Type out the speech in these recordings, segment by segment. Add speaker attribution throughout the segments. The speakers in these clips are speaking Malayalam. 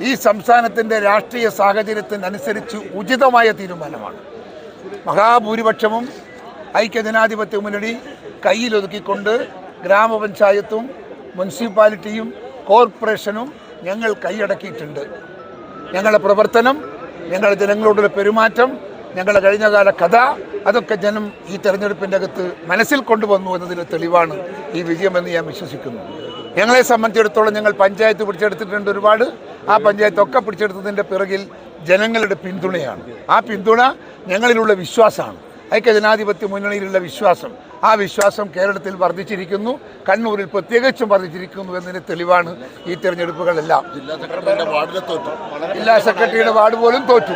Speaker 1: ഈ സംസ്ഥാനത്തിന്റെ രാഷ്ട്രീയ സാഹചര്യത്തിനനുസരിച്ച് ഉചിതമായ തീരുമാനമാണ്. മഹാഭൂരിപക്ഷവും ഐക്യജനാധിപത്യ മുന്നണി കയ്യിലൊതുക്കിക്കൊണ്ട് ഗ്രാമപഞ്ചായത്തും മുനിസിപ്പാലിറ്റിയും കോർപ്പറേഷനും ഞങ്ങൾ കൈയടക്കിയിട്ടുണ്ട്. ഞങ്ങളുടെ പ്രവർത്തനം ഞങ്ങളുടെ ജനങ്ങളോടുള്ള പെരുമാറ്റം ഞങ്ങളുടെ കഴിഞ്ഞകാല കഥ അതൊക്കെ ജനം ഈ തെരഞ്ഞെടുപ്പിന്റെ അകത്ത് മനസ്സിൽ കൊണ്ടുവന്നു എന്നതിന് തെളിവാണ് ഈ വിജയമെന്ന് ഞാൻ വിശ്വസിക്കുന്നു. ഞങ്ങളെ സംബന്ധിച്ചിടത്തോളം ഞങ്ങൾ പഞ്ചായത്ത് പിടിച്ചെടുത്തിട്ടുണ്ട് ഒരുപാട്. ആ പഞ്ചായത്ത് ഒക്കെ പിടിച്ചെടുത്തതിന്റെ പിറകിൽ ജനങ്ങളുടെ പിന്തുണയാണ്. ആ പിന്തുണ ഞങ്ങളിലുള്ള വിശ്വാസമാണ്. ഐക്യജനാധിപത്യ മുന്നണിയിലുള്ള വിശ്വാസം. ആ വിശ്വാസം കേരളത്തിൽ വർദ്ധിച്ചിരിക്കുന്നു. കണ്ണൂരിൽ പ്രത്യേകിച്ചും വർദ്ധിച്ചിരിക്കുന്നു എന്നതിന് തെളിവാണ് ഈ തിരഞ്ഞെടുപ്പുകളെല്ലാം.
Speaker 2: ജില്ലാ സെക്രട്ടറിയുടെ
Speaker 1: വാർഡ് പോലും തോറ്റു.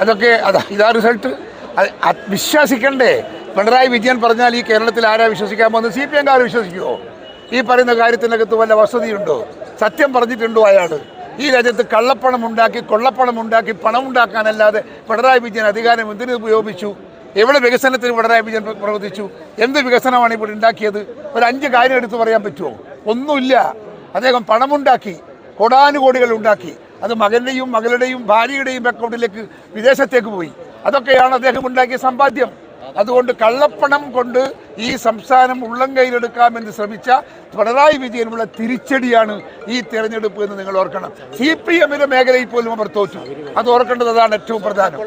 Speaker 1: അതൊക്കെ അതാ ഇതാ റിസൾട്ട്. വിശ്വസിക്കണ്ടേ? പിണറായി വിജയൻ പറഞ്ഞാൽ ഈ കേരളത്തിൽ ആരാ വിശ്വസിക്കാൻ പോകുന്നത്? സി പി എംകാർ വിശ്വസിക്കുമോ ഈ പറയുന്ന കാര്യത്തിനകത്ത് വല്ല വസതിയുണ്ടോ സത്യം പറഞ്ഞിട്ടുണ്ടോ അയാൾ ഈ രാജ്യത്ത് കള്ളപ്പണം ഉണ്ടാക്കി കൊള്ളപ്പണം ഉണ്ടാക്കി പണം ഉണ്ടാക്കാനല്ലാതെ പിണറായി വിജയൻ അധികാരം എന്തിനു ഉപയോഗിച്ചു? എവിടെ വികസനത്തിന് പിണറായി വിജയൻ പ്രവർത്തിച്ചു? എന്ത് വികസനമാണ് ഇവിടെ ഉണ്ടാക്കിയത്? ഒരു അഞ്ച് കാര്യം എടുത്തു പറയാൻ പറ്റുമോ? ഒന്നുമില്ല. അദ്ദേഹം പണമുണ്ടാക്കി കോടാനുകോടികൾ ഉണ്ടാക്കി. അത് മകന്റെയും മകളുടെയും ഭാര്യയുടെയും അക്കൗണ്ടിലേക്ക് വിദേശത്തേക്ക് പോയി. അതൊക്കെയാണ് അദ്ദേഹം ഉണ്ടാക്കിയ സമ്പാദ്യം. അതുകൊണ്ട് കള്ളപ്പണം കൊണ്ട് ഈ സംസ്ഥാനം ഉള്ളം കയ്യിലെടുക്കാമെന്ന് ശ്രമിച്ച പിണറായി വിജയനുള്ള തിരിച്ചടിയാണ് ഈ തെരഞ്ഞെടുപ്പ് എന്ന് നിങ്ങൾ ഓർക്കണം. സി പി എമ്മിന്റെ മേഖലയിൽ പോലും അവർ തോറ്റു. അത് ഓർക്കേണ്ടത് അതാണ് ഏറ്റവും പ്രധാനം.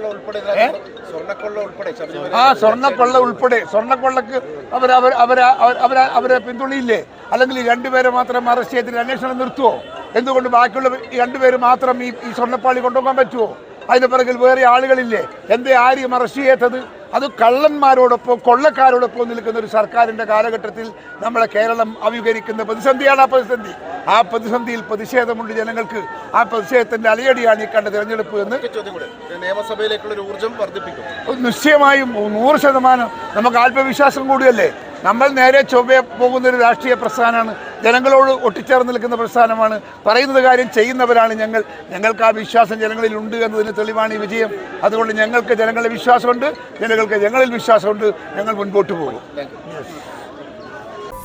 Speaker 1: ആ സ്വർണക്കൊള്ള ഉൾപ്പെടെ. സ്വർണക്കൊള്ളക്ക് അവർ അവർ അവരെ അവരെ അവരെ പിന്തുണയില്ലേ? അല്ലെങ്കിൽ രണ്ടുപേരെ മാത്രം അറസ്റ്റ് ചെയ്തിട്ട് അന്വേഷണം നിർത്തുമോ എന്തുകൊണ്ട് ബാക്കിയുള്ള രണ്ടുപേര് മാത്രം ഈ ഈ സ്വർണപ്പാളി കൊണ്ടുപോകാൻ പറ്റുമോ അതിന് പിറകിൽ വേറെ ആളുകളില്ലേ? എന്തേ ആരെയും അറസ്റ്റ് ചെയ്യാത്തത് അത് കള്ളന്മാരോടൊപ്പം കൊള്ളക്കാരോടൊപ്പം നിൽക്കുന്ന ഒരു സർക്കാരിന്റെ കാലഘട്ടത്തിൽ നമ്മളെ കേരളം അഭിമുഖീകരിക്കുന്ന പ്രതിസന്ധിയാണ് ആ പ്രതിസന്ധി. ആ പ്രതിസന്ധിയിൽ പ്രതിഷേധമുണ്ട് ജനങ്ങൾക്ക്. ആ പ്രതിഷേധത്തിന്റെ അലയടിയാണ് ഈ കണ്ട തിരഞ്ഞെടുപ്പ് എന്ന്
Speaker 3: നിയമസഭയിലേക്കുള്ള ഒരു ഊർജം വർദ്ധിപ്പിക്കും.
Speaker 1: നിശ്ചയമായും നൂറ് ശതമാനം നമുക്ക് ആത്മവിശ്വാസം കൂടിയല്ലേ? നമ്മൾ നേരെ ചൊവ്വ പോകുന്ന ഒരു രാഷ്ട്രീയ പ്രസ്ഥാനമാണ്. ജനങ്ങളോട് ഒട്ടിച്ചേർന്ന് നിൽക്കുന്ന പ്രസ്ഥാനമാണ്. പറയുന്നത് കാര്യം ചെയ്യുന്നവരാണ് ഞങ്ങൾ. ഞങ്ങൾക്ക് ആ വിശ്വാസം ജനങ്ങളിൽ ഉണ്ട് എന്നതിന് തെളിവാണ് ഈ വിജയം. അതുകൊണ്ട് ഞങ്ങൾക്ക് ജനങ്ങളുടെ വിശ്വാസമുണ്ട്. ജനങ്ങൾക്ക് ഞങ്ങളിൽ വിശ്വാസമുണ്ട്. ഞങ്ങൾ മുൻപോട്ട് പോകും.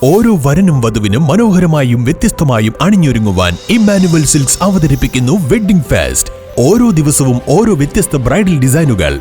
Speaker 4: ഓരോ വരനും വധുവിനും മനോഹരമായും വ്യത്യസ്തമായും അണിഞ്ഞൊരുങ്ങുവാൻ ഇമ്മാനുവൽ സിൽക്സ് അവതരിപ്പിക്കുന്നു വെഡ്ഡിംഗ് ഫാസ്റ്റ്. ഓരോ ദിവസവും ഓരോ വ്യത്യസ്ത ബ്രൈഡൽ ഡിസൈനുകൾ.